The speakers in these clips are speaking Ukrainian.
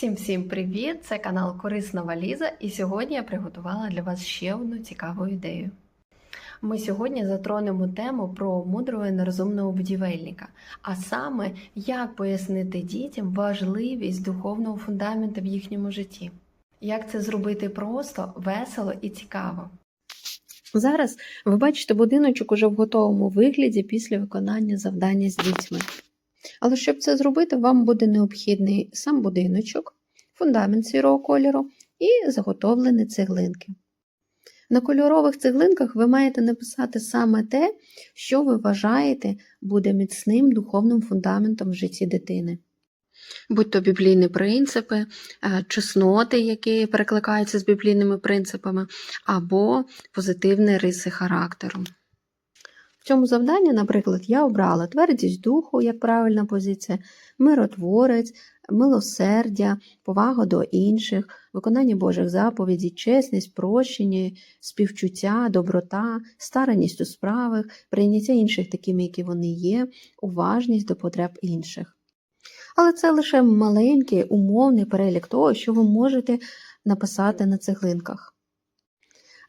Всім всім привіт! Це канал Корисна Валіза, і сьогодні я приготувала для вас ще одну цікаву ідею. Ми сьогодні затронемо тему про мудрого і нерозумного будівельника, а саме як пояснити дітям важливість духовного фундаменту в їхньому житті. Як це зробити просто, весело і цікаво. Зараз ви бачите будиночок уже в готовому вигляді після виконання завдання з дітьми. Але щоб це зробити, вам буде необхідний сам будиночок, фундамент сірого кольору і заготовлені цеглинки. На кольорових цеглинках ви маєте написати саме те, що ви вважаєте буде міцним духовним фундаментом в житті дитини. Будь то біблійні принципи, е, чесноти, які перекликаються з біблійними принципами, або позитивні риси характеру. В цьому завданні, наприклад, я обрала твердість духу як правильна позиція, миротворець, милосердя, повага до інших, виконання Божих заповідей, чесність, прощення, співчуття, доброта, стараність у справах, прийняття інших такими, які вони є, уважність до потреб інших. Але це лише маленький умовний перелік того, що ви можете написати на цеглинках.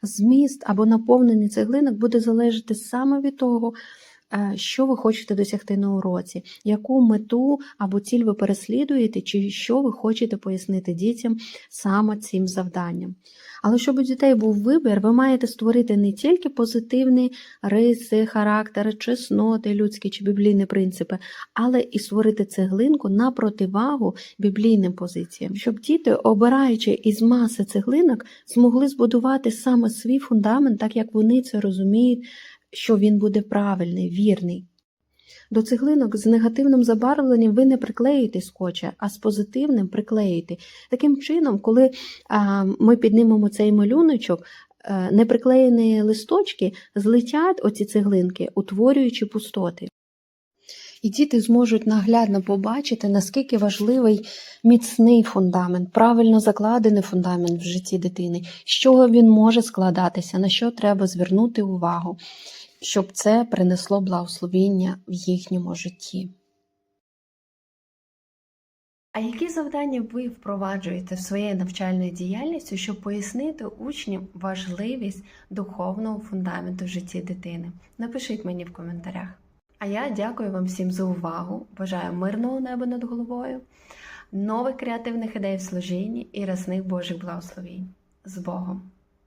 Зміст або наповнення цеглинок буде залежати саме від того, що ви хочете досягти на уроці, яку мету або ціль ви переслідуєте, чи що ви хочете пояснити дітям саме цим завданням. Але щоб у дітей був вибір, ви маєте створити не тільки позитивні риси, характери, чесноти, людські чи біблійні принципи, але і створити цеглинку на противагу біблійним позиціям, щоб діти, обираючи із маси цеглинок, змогли збудувати саме свій фундамент, так як вони це розуміють, що він буде правильний, вірний. До цеглинок з негативним забарвленням ви не приклеїте скотча, а з позитивним приклеїте. Таким чином, коли ми піднімемо цей малюночок, а, неприклеєні листочки злетять оці цеглинки, утворюючи пустоти. І діти зможуть наглядно побачити, наскільки важливий міцний фундамент, правильно закладений фундамент в житті дитини, з чого він може складатися, на що треба звернути увагу, щоб це принесло благословіння в їхньому житті. А які завдання ви впроваджуєте в своєї навчальної діяльності, щоб пояснити учням важливість духовного фундаменту в житті дитини? Напишіть мені в коментарях. А я дякую вам всім за увагу. Бажаю мирного неба над головою, нових креативних ідей в служінні і рясних Божих благословінь. З Богом!